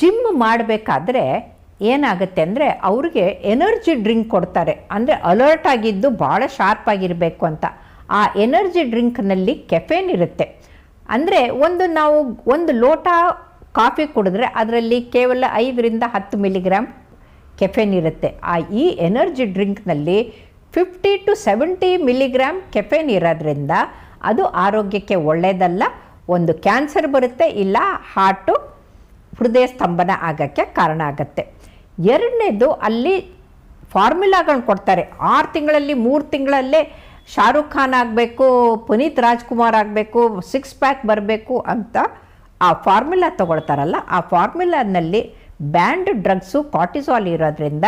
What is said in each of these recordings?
Gym ಮಾಡಬೇಕಾದ್ರೆ ಏನಾಗುತ್ತೆ ಅಂದರೆ ಅವ್ರಿಗೆ ಎನರ್ಜಿ ಡ್ರಿಂಕ್ ಕೊಡ್ತಾರೆ. ಅಂದರೆ ಅಲರ್ಟ್ ಆಗಿದ್ದು ಭಾಳ ಶಾರ್ಪ್ ಆಗಿರಬೇಕು ಅಂತ. ಆ ಎನರ್ಜಿ ಡ್ರಿಂಕ್ನಲ್ಲಿ ಕೆಫೇನ್ ಇರುತ್ತೆ. ಅಂದರೆ ಒಂದು ನಾವು ಒಂದು ಲೋಟ ಕಾಫಿ ಕುಡಿದ್ರೆ ಅದರಲ್ಲಿ ಕೇವಲ ಐದರಿಂದ ಹತ್ತು ಮಿಲಿಗ್ರಾಮ್ ಕೆಫೆನ್ ಇರುತ್ತೆ. ಆ ಈ energy ಡ್ರಿಂಕ್ನಲ್ಲಿ fifty to seventy milligram caffeine ಇರೋದ್ರಿಂದ ಅದು ಆರೋಗ್ಯಕ್ಕೆ ಒಳ್ಳೆಯದಲ್ಲ ಒಂದು ಕ್ಯಾನ್ಸರ್ ಬರುತ್ತೆ ಇಲ್ಲ, ಹಾರ್ಟು ಹೃದಯ ಸ್ತಂಭನ ಆಗೋಕ್ಕೆ ಕಾರಣ ಆಗುತ್ತೆ. ಎರಡನೇದು ಅಲ್ಲಿ ಫಾರ್ಮುಲಾಗಳನ್ನ ಕೊಡ್ತಾರೆ. ಆರು ತಿಂಗಳಲ್ಲಿ, ಮೂರು ತಿಂಗಳಲ್ಲೇ ಶಾರುಖ್ ಖಾನ್ ಆಗಬೇಕು, ಪುನೀತ್ ರಾಜ್ಕುಮಾರ್ ಆಗಬೇಕು, ಸಿಕ್ಸ್ ಪ್ಯಾಕ್ ಬರಬೇಕು ಅಂತ ಆ ಫಾರ್ಮುಲಾ ತಗೊಳ್ತಾರಲ್ಲ, ಆ ಫಾರ್ಮುಲಾನಲ್ಲಿ ಬ್ಯಾಂಡ್ ಡ್ರಗ್ಸು ಕಾಟಿಸಾಲ್ ಇರೋದ್ರಿಂದ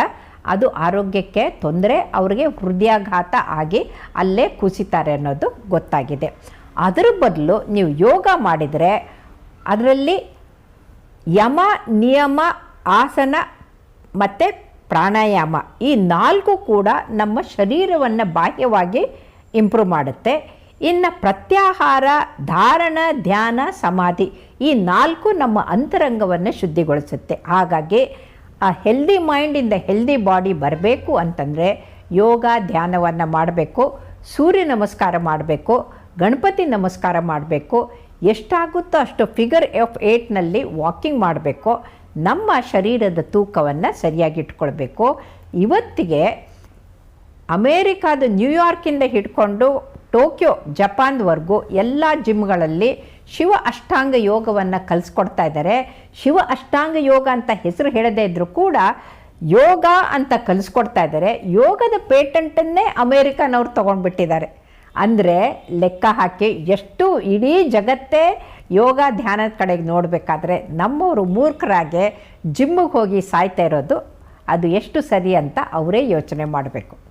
ಅದು ಆರೋಗ್ಯಕ್ಕೆ ತೊಂದರೆ, ಅವರಿಗೆ ಹೃದಯಾಘಾತ ಆಗಿ ಅಲ್ಲೇ ಕುಸಿತಾರೆ ಅನ್ನೋದು ಗೊತ್ತಾಗಿದೆ. ಅದರ ಬದಲು ನೀವು ಯೋಗ ಮಾಡಿದರೆ, ಅದರಲ್ಲಿ ಯಮ, ನಿಯಮ, ಆಸನ ಮತ್ತು ಪ್ರಾಣಾಯಾಮ. ಈ ನಾಲ್ಕು ಕೂಡ ನಮ್ಮ ಶರೀರವನ್ನು ಬಾಹ್ಯವಾಗಿ ಇಂಪ್ರೂವ್ ಮಾಡುತ್ತೆ. ಇನ್ನು ಪ್ರತ್ಯಾಹಾರ, ಧಾರಣ, ಧ್ಯಾನ, ಸಮಾಧಿ ಈ ನಾಲ್ಕು ನಮ್ಮ ಅಂತರಂಗವನ್ನು ಶುದ್ಧಿಗೊಳಿಸುತ್ತೆ. ಹಾಗಾಗಿ ಆ ಹೆಲ್ದಿ ಮೈಂಡಿಂದ ಹೆಲ್ದಿ ಬಾಡಿ ಬರಬೇಕು ಅಂತಂದರೆ ಯೋಗ, ಧ್ಯಾನವನ್ನು ಮಾಡಬೇಕು, ಸೂರ್ಯ ನಮಸ್ಕಾರ ಮಾಡಬೇಕು ಗಣಪತಿ ನಮಸ್ಕಾರ ಮಾಡಬೇಕು. ಎಷ್ಟಾಗುತ್ತೋ ಅಷ್ಟು ಫಿಗರ್ ಆಫ್ ಏಟ್ನಲ್ಲಿ ವಾಕಿಂಗ್ ಮಾಡಬೇಕು. ನಮ್ಮ ಶರೀರದ ತೂಕವನ್ನು ಸರಿಯಾಗಿ ಇಟ್ಕೊಳ್ಬೇಕು. ಇವತ್ತಿಗೆ ಅಮೇರಿಕಾದ ನ್ಯೂಯಾರ್ಕಿಂದ ಹಿಡ್ಕೊಂಡು ಟೋಕಿಯೋ, ಜಪಾನ್ವರೆಗೂ ಎಲ್ಲ ಜಿಮ್ಗಳಲ್ಲಿ ಶಿವ ಅಷ್ಟಾಂಗ ಯೋಗವನ್ನು ಕಲಿಸ್ಕೊಡ್ತಾ ಇದ್ದಾರೆ. ಶಿವ ಅಷ್ಟಾಂಗ ಯೋಗ ಅಂತ ಹೆಸರು ಹೇಳದೇ ಇದ್ದರೂ ಕೂಡ ಯೋಗ ಅಂತ ಕಲಿಸ್ಕೊಡ್ತಾ ಇದ್ದಾರೆ. ಯೋಗದ ಪೇಟೆಂಟನ್ನೇ ಅಮೇರಿಕನವ್ರು ತೊಗೊಂಡ್ಬಿಟ್ಟಿದ್ದಾರೆ. ಅಂದರೆ ಲೆಕ್ಕ ಹಾಕಿ ಎಷ್ಟು ಇಡೀ ಜಗತ್ತೇ ಯೋಗ ಧ್ಯಾನದ ಕಡೆಗೆ ನೋಡಬೇಕಾದ್ರೆ ನಮ್ಮವರು ಮೂರ್ಖರಾಗೆ ಜಿಮ್ಮಿಗೆ ಹೋಗಿ ಸಾಯ್ತಾ ಇರೋದು ಅದು ಎಷ್ಟು ಸರಿ ಅಂತ ಅವರೇ ಯೋಚನೆ ಮಾಡಬೇಕು.